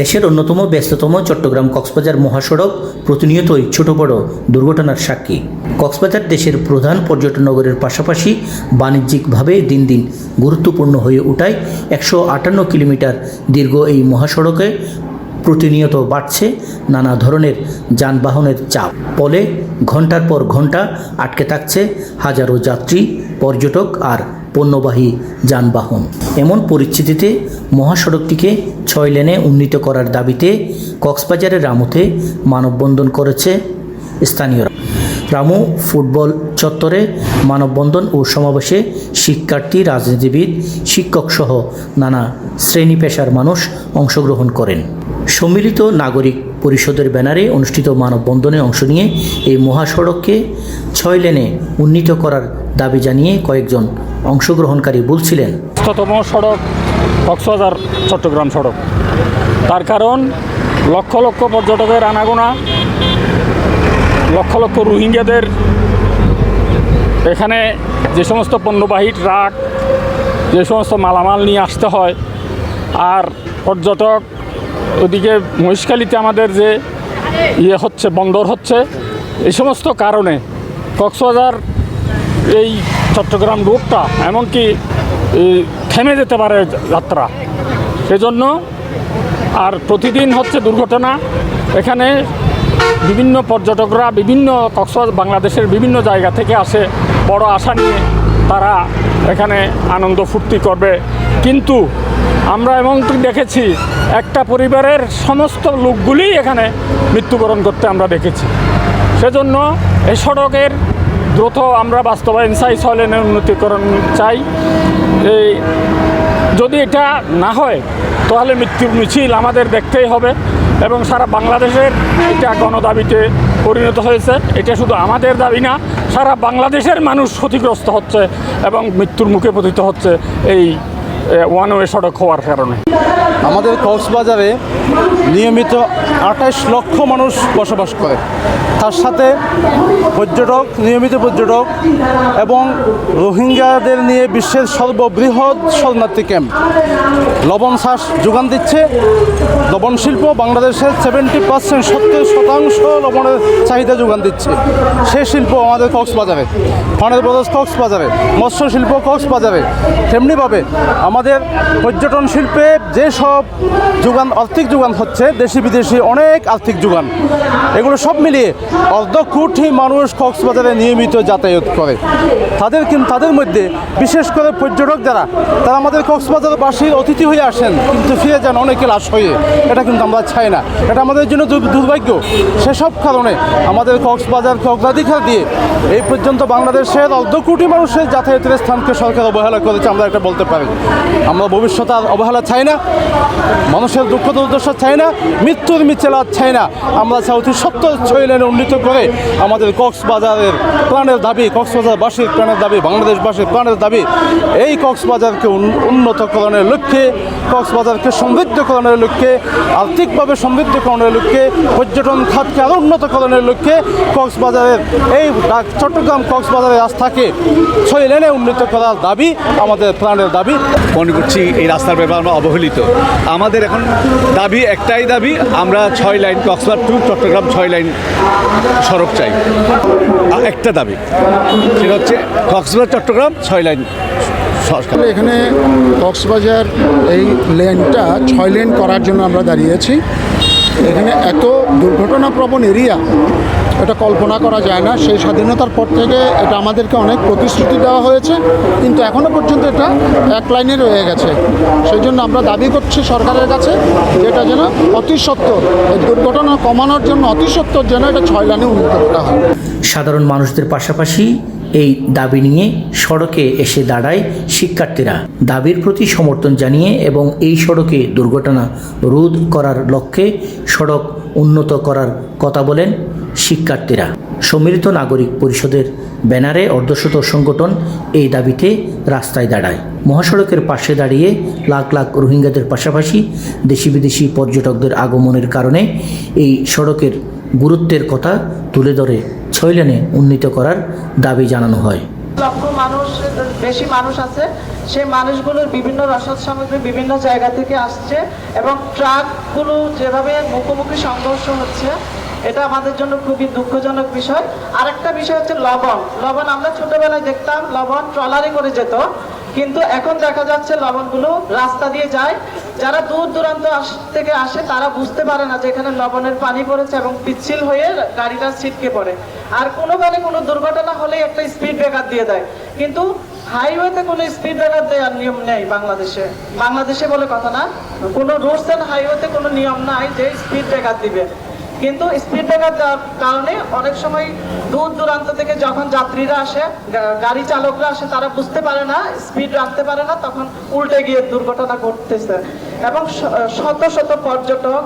দেশের অন্যতম ব্যস্ততম চট্টগ্রাম কক্সবাজার মহাসড়ক প্রতিনিয়তই ছোট বড় দুর্ঘটনার সাক্ষী। কক্সবাজার দেশের প্রধান পর্যটন নগরের পাশাপাশি বাণিজ্যিকভাবে দিন দিন গুরুত্বপূর্ণ হয়ে ওঠায় একশো আটান্ন কিলোমিটার দীর্ঘ এই মহাসড়কে প্রতিনিয়ত বাড়ছে নানা ধরনের যানবাহনের চাপ। ফলে ঘণ্টার পর ঘণ্টা আটকে থাকছে হাজারো যাত্রী, পর্যটক আর পণ্যবাহী যানবাহন। এমন পরিস্থিতিতে মহাসড়কটিকে ছয় লেনে উন্নীত করার দাবিতে কক্সবাজারের রামুতে মানববন্ধন করেছে স্থানীয়রা। রামু ফুটবল চত্বরে মানববন্ধন ও সমাবেশে শিক্ষার্থী, রাজনীতিবিদ, শিক্ষকসহ নানা শ্রেণি পেশার মানুষ অংশগ্রহণ করেন। সম্মিলিত নাগরিক পরিষদের ব্যানারে অনুষ্ঠিত মানববন্ধনে অংশ নিয়ে এই মহাসড়ককে ছয় লেনে উন্নীত করার দাবি জানিয়ে কয়েকজন অংশগ্রহণকারী বলছিলেন। সড়ক কক্সবাজার, চট্টগ্রাম সড়ক। তার কারণ, লক্ষ লক্ষ পর্যটকের আনাগোনা, লক্ষ লক্ষ রোহিঙ্গাদের এখানে যে সমস্ত পণ্যবাহী ট্রাক, যে সমস্ত মালামাল নিয়ে আসতে হয়, আর পর্যটক ওদিকে মহিষকালিতে আমাদের যে ইয়ে হচ্ছে, বন্দর হচ্ছে, এই সমস্ত কারণে কক্সবাজার এই চট্টগ্রাম রোডটা এমনকি থেমে যেতে পারে যাত্রা। সেজন্য আর প্রতিদিন হচ্ছে দুর্ঘটনা। এখানে বিভিন্ন পর্যটকরা, বিভিন্ন কক্সবাজার বাংলাদেশের বিভিন্ন জায়গা থেকে আসে। বড় আশা নিয়ে তারা এখানে আনন্দ ফুর্তি করবে। কিন্তু আমরা এমনকি দেখেছি, একটা পরিবারের সমস্ত লোকগুলি এখানে মৃত্যুবরণ করতে আমরা দেখেছি। সেজন্য এই সড়কের দ্রুত আমরা বাস্তবায়ন চাই ছয় উন্নতিকরণ চাই। এই যদি এটা না হয়, তাহলে মৃত্যুর মিছিল আমাদের দেখতেই হবে এবং সারা বাংলাদেশের এটা গণদাবিতে পরিণত হয়েছে। এটা শুধু আমাদের দাবি না, সারা বাংলাদেশের মানুষ ক্ষতিগ্রস্ত হচ্ছে এবং মৃত্যুর মুখে পতিত হচ্ছে এই ওয়ান ওয়ে সড়ক হওয়ার কারণে। আমাদের কক্সবাজারে নিয়মিত আঠাশ লক্ষ মানুষ বসবাস করে। তার সাথে পর্যটক, নিয়মিত পর্যটক এবং রোহিঙ্গাদের নিয়ে বিশ্বের সর্ববৃহৎ শরণার্থী ক্যাম্প। লবণ শ্বাস যোগান দিচ্ছে। লবণ শিল্প বাংলাদেশের সেভেন্টি পার্সেন্ট সত্তর শতাংশ লবণের চাহিদা যোগান দিচ্ছে। সে শিল্প আমাদের কক্সবাজারে। ফনের ব্রদর্স কক্সবাজারে মৎস্য শিল্প কক্সবাজারে। তেমনিভাবে আমাদের পর্যটন শিল্পে যেসব যোগান, আর্থিক যোগান হচ্ছে, দেশি বিদেশি অনেক আর্থিক যোগান। এগুলো সব মিলিয়ে অর্ধ কোটি মানুষ কক্সবাজারে নিয়মিত যাতায়াত করে। তাদের কিন্তু তাদের মধ্যে, বিশেষ করে পর্যটক যারা, তারা আমাদের কক্সবাজারবাসীর অতিথি হয়ে আসেন, কিন্তু ফিরে যান অনেকে লাশ হয়ে। এটা কিন্তু আমরা চাই না। এটা আমাদের জন্য দুর্ভাগ্য। সেসব কারণে আমাদের কক্সবাজারকে অগ্রাধিকার দিয়ে এই পর্যন্ত বাংলাদেশের অর্ধ কোটি মানুষের যাতায়াতের স্থানকে সরকার অবহেলা করেছে, আমরা এটা বলতে পারি। আমরা ভবিষ্যতে অবহেলা চাই না। মানুষের দুঃখ দুর্দশা চাই না, মৃত্যুর আর চাই না। আমরা চাই অতি সত্তর ছয় উন্নীত করে আমাদের কক্সবাজারের প্রাণের দাবি, কক্সবাজারবাসীর প্রাণের দাবি, বাংলাদেশবাসীর প্রাণের দাবি, এই কক্সবাজারকে উন- উন্নতকরণের লক্ষ্যে, কক্সবাজারকে সমৃদ্ধকরণের লক্ষ্যে, আর্থিকভাবে সমৃদ্ধকরণের লক্ষ্যে, পর্যটন খাতকে আরও উন্নতকরণের লক্ষ্যে কক্সবাজারের এই চট্টগ্রাম কক্সবাজারের রাস্তাকে ছয় লেনে উন্নীত করার দাবি, আমাদের প্রাণের দাবি। মনে করছি এই রাস্তার ব্যাপারে আমরা অবহেলিত। আমাদের এখন দাবি একটাই দাবি, আমরা ছয় লাইন কক্সবাজার টু চট্টগ্রাম ছয় লাইন সড়ক চাই। একটা দাবি, সেটা হচ্ছে কক্সবাজার চট্টগ্রাম ছয় লাইন সরকার। এখানে কক্সবাজার এই লেনটা ছয় লেন করার জন্য আমরা দাঁড়িয়েছি এখানে এত দুর্ঘটনাপ্রবণ এরিয়া এটা কল্পনা করা যায় না। সেই স্বাধীনতার পর থেকে এটা আমাদেরকে অনেক প্রতিশ্রুতি দেওয়া হয়েছে, কিন্তু এখনও পর্যন্ত এটা এক লাইনে রয়ে গেছে। সেই জন্য আমরা দাবি করছি সরকারের কাছে যেটা যেন অতি এই দুর্ঘটনা কমানোর জন্য অতি সত্তর যেন এটা ছয় লাইনে উন্নীত করা হয়। সাধারণ মানুষদের পাশাপাশি এই দাবি নিয়ে সড়কে এসে দাঁড়ায় শিক্ষার্থীরা। দাবির প্রতি সমর্থন জানিয়ে এবং এই সড়কে দুর্ঘটনা রোধ করার লক্ষ্যে সড়ক উন্নত করার কথা বলেন শিক্ষার্থীরা। সম্মিলিত নাগরিক পরিষদের ব্যানারে অর্ধশত সংগঠন এই দাবিতে রাস্তায় দাঁড়ায়। মহাসড়কের পাশে দাঁড়িয়ে লাখ লাখ রোহিঙ্গাদের পাশাপাশি দেশি বিদেশি পর্যটকদের আগমনের কারণে এই সড়কের গুরুত্বের কথা তুলে ধরে ছয় লেনে উন্নীত করার দাবি জানানো হয়। লক্ষ মানুষ, বেশি মানুষ আছে, সেই মানুষগুলোর বিভিন্ন রসদ সামগ্রী বিভিন্ন জায়গা থেকে আসছে এবং ট্রাকগুলো যেভাবে মুখোমুখি সংঘর্ষ হচ্ছে, এটা আমাদের জন্য খুবই দুঃখজনক বিষয়। আরেকটা বিষয় হচ্ছে লবণ। লবণ আমরা ছোটবেলায় দেখতাম, লবণ ট্রলারে করে যেত, কিন্তু এখন দেখা যাচ্ছে লবণগুলো রাস্তা দিয়ে যায় যারা দূর দূরান্ত থেকে আসে, তারা বুঝতে পারে না যে এখানে লবণের পানি পড়েছে এবং পিচ্ছিল হয়ে গাড়িটা ছিটকে পড়ে। আর কোনো গাড়ি কোনো দুর্ঘটনা হলে একটা স্পিড ব্রেকার দিয়ে দেয়। কিন্তু হাইওয়েতে কোনো স্পিড ব্রেকার দেওয়ার নিয়ম নেই বাংলাদেশে। বাংলাদেশে বলে কথা না, কোনো রোডস অ্যান্ড হাইওয়েতে কোনো নিয়ম নাই যে স্পিড ব্রেকার দিবে। কিন্তু স্পিড ব্রেকার দেওয়ার কারণে অনেক সময় দূর দূরান্ত থেকে যখন যাত্রীরা আসে গাড়ি চালকরা আসে, তারা বুঝতে পারে না স্পিড রাখতে পারে না, তখন উল্টে গিয়ে দুর্ঘটনা ঘটতেছে। এবং শত শত পর্যটক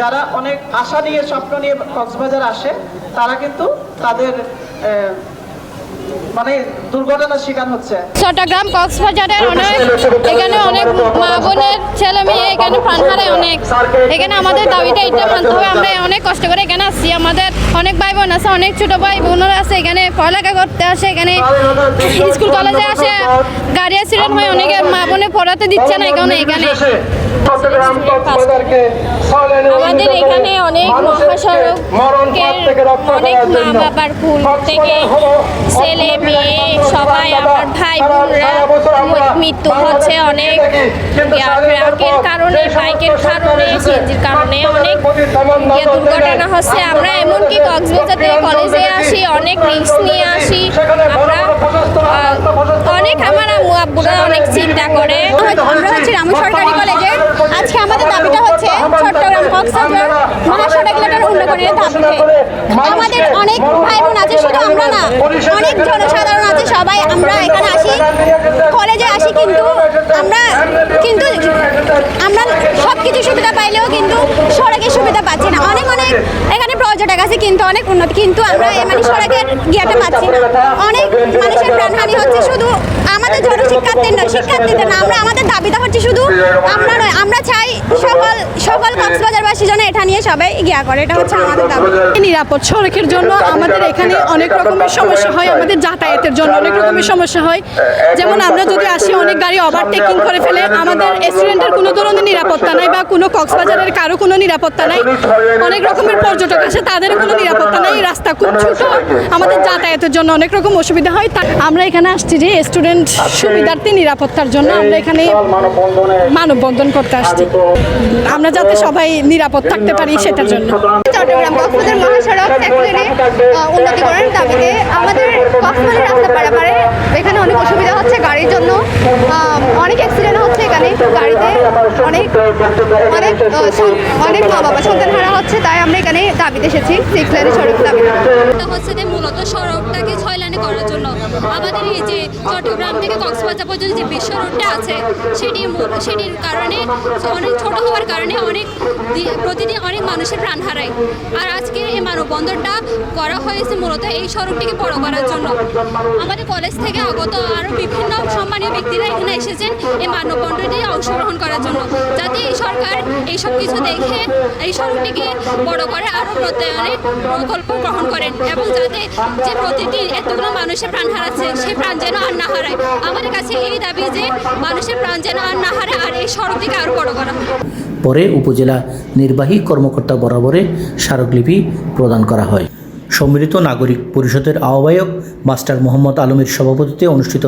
যারা অনেক আশা নিয়ে, স্বপ্ন নিয়ে কক্সবাজার আসে, তারা কিন্তু তাদের মানে দুর্ঘটনার শিকার হচ্ছে। চট্টগ্রাম কক্সবাজারের অনেক এখানে অনেক মা বোনের ছেলে মেয়ে এখানে প্রাণ হারায় অনেক। এখানে আমাদের দাবিটা এটা মানতে হবে আমরা অনেক কষ্ট করে এখানে আসছি। আমাদের অনেক ভাই বোন আছে অনেক ছোট ভাই বোনরা আছে এখানে পড়ালেখা করতে আসে এখানে স্কুল কলেজে আসে। গাড়ি অ্যাক্সিডেন্ট হয় অনেকের মা বোনে পড়াতে দিচ্ছে না এখানে এখানে। আমাদের এখানে অনেক মহাসড়কের অনেক মা বাবার কুল থেকে ছেলে মেয়ে, সবাই আমার ভাই বোনরা মৃত্যু হচ্ছে অনেক ট্রাকের কারণে, বাইকের কারণে, সিএনজির কারণে অনেক ইয়ে দুর্ঘটনা হচ্ছে। আমরা এমনকি কক্সবাজার থেকে কলেজে আসি, অনেক রিস্ক নিয়ে আসি। আমরা অনেক আমার আব্বুরা অনেক চিন্তা করে। আমরা হচ্ছে রামু সরকারি কলেজে আজকে আমাদের দাবিটা হচ্ছে চট্টগ্রাম কক্সবাজার মহাসড়ক লেটার উন্নয়নের দাবিতে। আমাদের অনেক ভাই বোন আছে, শুধু আমরা না, অনেক জনসাধারণ আছে, সবাই আমরা এখানে আসি, কলেজে আসি কিন্তু আমরা কিন্তু আমরা সব কিছু সুবিধা পাইলেও কিন্তু সড়কের সুবিধা পাচ্ছি না অনেক অনেক এখানে আছে কিন্তু অনেক উন্নত। কিন্তু আমরা মানে সড়কের গিয়াটা পাচ্ছি অনেক মানুষের প্রাণহানি হচ্ছে শুধু আমাদের জন্য শিক্ষার্থীর নয়, শিক্ষার্থীদের না, আমরা আমাদের দাবিটা হচ্ছে শুধু আমরা নয়, আমরা চাই সকল সকল কক্সবাজারবাসী যেন এটা নিয়ে সবাই গিয়া করে। এটা হচ্ছে আমাদের দাবি। নিরাপদ সড়কের জন্য আমাদের এখানে অনেক রকমের সমস্যা হয়, আমাদের যাতায়াতের জন্য অনেক রকমের সমস্যা হয়। যেমন আমরা যদি আসি, অনেক গাড়ি ওভারটেকিং করে ফেলে, আমাদের স্টুডেন্টের কোনো ধরনের নিরাপত্তা নাই বা কোনো কক্সবাজারের কারও কোনো নিরাপত্তা নাই। অনেক রকমের পর্যটক আসে তাদের কোনো নিরাপত্তা নাই রাস্তা খুব ছোট আমাদের যাতায়াতের জন্য অনেক রকম অসুবিধা হয়। তা আমরা এখানে আসছি যে স্টুডেন্ট সুবিধার্থে নিরাপত্তার জন্য আমরা এখানে মানববন্ধন করতে আসছি। আমরা যাতে সবাই নিরাপদ থাকতে পারি সেটার জন্য। চট্টগ্রাম কক্সবাজার মহাসড়ক উন্নতি উন্নতিকরণের দাবিতে আমাদের কক্সবাজার রাস্তা পারাপারে এখানে অনেক অসুবিধা হচ্ছে গাড়ির জন্য আহ, অনেক অ্যাক্সিডেন্ট হচ্ছে এখানে গাড়িতে অনেক অনেক অনেক মা বাবা সন্তান হারা হচ্ছে তাই আমরা এখানে দাবিতে এসেছি সিক্স লাইনের সড়ক দাবি। হচ্ছে যে মূলত সড়কটাকে ছয় লাইনে করার জন্য আমাদের এই যে চট্টগ্রাম থেকে কক্সবাজার পর্যন্ত যে বিশ্ব রোডটা আছে, সেটি সেটির কারণে, অনেক ছোট হওয়ার কারণে অনেক প্রতিদিন অনেক মানুষের প্রাণ হারায়। আর আজকে এই মানববন্ধনটা করা হয়েছে মূলত এই সড়কটিকে বড় করার জন্য। আমাদের কলেজ থেকে আগত আরও বিভিন্ন সম্মানীয় ব্যক্তিরা এখানে এসেছেন এই মানববন্ধনে অংশগ্রহণ করার জন্য। যাতে এই সরকার এইসব কিছু দেখে এই সড়কটিকে বড় করে আরও প্রত্যয়নে প্রকল্প গ্রহণ করেন এবং যাতে যে প্রতিদিন এতগুলো মানুষের প্রাণ হারাচ্ছে, সেই প্রাণ যেন আর না হারায়। আমাদের কাছে এই দাবি যে মানুষের প্রাণ যেন আর না হারায় আর এই সড়কটিকে আরও বড় করা। পরে উপজেলা নির্বাহী কর্মকর্তা বরাবরে স্মারকলিপি প্রদান করা হয়। সম্মিলিত নাগরিক পরিষদের আহ্বায়ক মাস্টার মোহাম্মদ আলমের সভাপতিত্বে অনুষ্ঠিত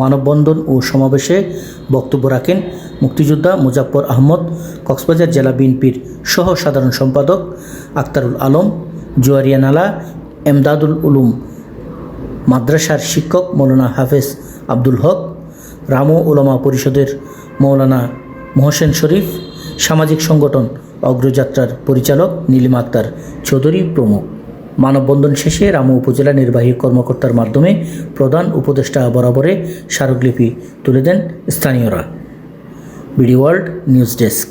মানববন্ধন ও সমাবেশে বক্তব্য রাখেন মুক্তিযোদ্ধা মুজাফর আহমদ, কক্সবাজার জেলা বিএনপির সহ সাধারণ সম্পাদক আক্তারুল আলম, জুয়ারিয়া নালা, এমদাদুল উলুম, মাদ্রাসার শিক্ষক মৌলানা হাফেজ আব্দুল হক, রামো ওলামা পরিষদের মৌলানা মোহসেন শরীফ, সামাজিক সংগঠন অগ্রযাত্রার পরিচালক নীলিমা আক্তার চৌধুরী প্রমুখ। মানববন্ধন শেষে রামু উপজেলা নির্বাহী কর্মকর্তার মাধ্যমে প্রধান উপদেষ্টা বরাবরে স্মারকলিপি তুলে দেন স্থানীয়রা। BD world news desk